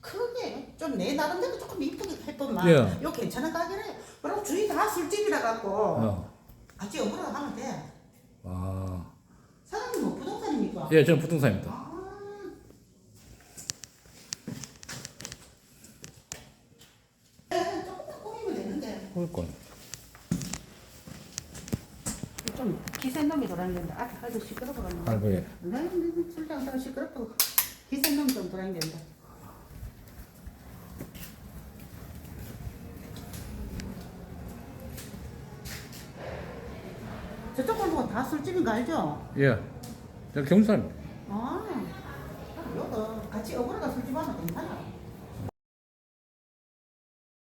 크게 좀 내 나름대로 조금 이쁘게 했더만 예. 이거 괜찮은 가게래 그럼 주위 다 술집이라 갖고 어. 같이 영어로 하면 돼 아. 사장님 뭐 부동산입니까? 예, 저는 부동산입니다. 아. 네, 조금만 꾸미면 되는데 그러니까. 좀 기센 놈이 돌아다니는데 아, 아주 시끄럽거든요. 아이고, 예. 네, 네, 술장사가 시끄럽고 기센 놈이 좀 돌아다니는데. 저쪽 골목은 다 술집인 거 알죠? 예. 저 경사입니다. 아, 여기 같이 괜찮아.